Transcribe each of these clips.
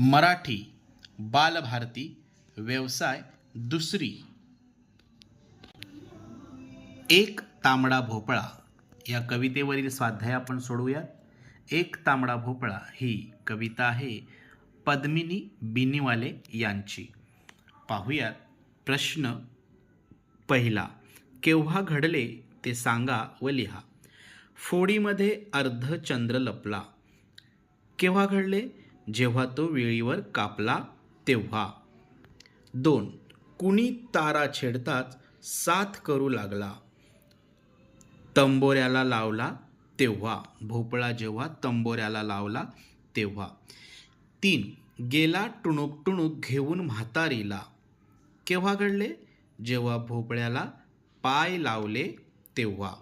मराठी बालभारती व्यवसाय दुसरी. एक तांबडा भोपळा. या कवितेवरील स्वाध्याय आपण सोडवूयात एक तांबडा भोपळा ही कविता आहे पद्मिनी बिनीवाले यांची. पाहूयात प्रश्न पहिला. केव्हा घडले ते सांगा व लिहा. फोडीमध्ये अर्धचंद्र लपला. केव्हा घडले? जेव्हा तो वेळीवर कापला तेव्हा. दोन कुणी तारा छेडताच साथ करू लागला. तंबोऱ्याला लावला तेव्हा. भोपळा जेव्हा तंबोऱ्याला लावला तेव्हा. तीन गेला टुणूक टुणूक घेऊन म्हातारीला. केव्हा घडले? जेव्हा भोपळ्याला पाय लावले तेव्हा.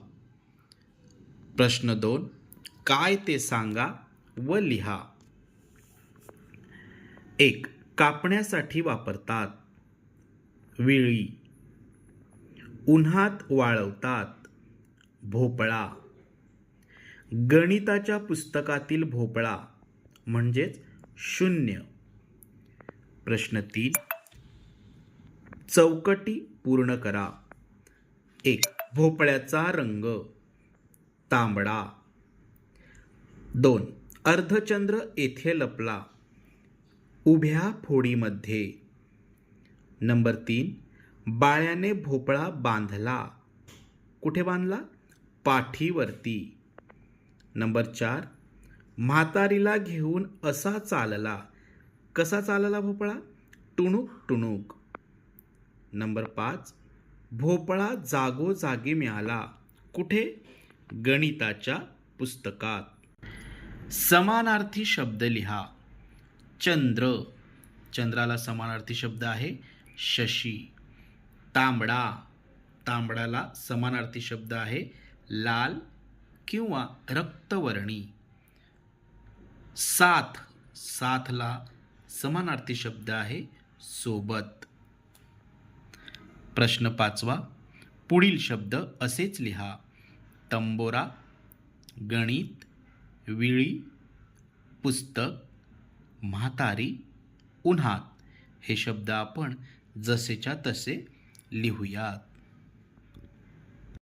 प्रश्न दोन काय ते सांगा व लिहा. एक कापण्यासाठी वापरतात. विळी. उन्हात वाळवतात. भोपळा. गणिताच्या पुस्तकातील भोपळा म्हणजेच शून्य. प्रश्न तीन. चौकटी पूर्ण करा. एक भोपळ्याचा रंग. तांबडा. दोन अर्धचंद्र येथे लपला. उभ्या फोडीमध्ये. नंबर तीन. बाळ्याने भोपळा बांधला. कुठे बांधला? पाठीवरती. नंबर चार. म्हातारीला घेऊन असा चालला. कसा चालला भोपळा? टुणूक टुणूक. नंबर पाच. भोपळा जागोजागी मिळाला. कुठे? गणिताच्या पुस्तकात. समानार्थी शब्द लिहा. चंद्र. चंद्राला समानार्थी शब्द आहे शशी. तांबडा. तांबडाला समानार्थी शब्द आहे लाल किंवा रक्तवर्णी. साथ. साथला समानार्थी शब्द आहे सोबत. प्रश्न पाचवा. पुढील शब्द असेच लिहा. तंबोरा गणित विळी पुस्तक म्हातारी उन्हात हे शब्द आपण जसेच्या तसे लिहूयात.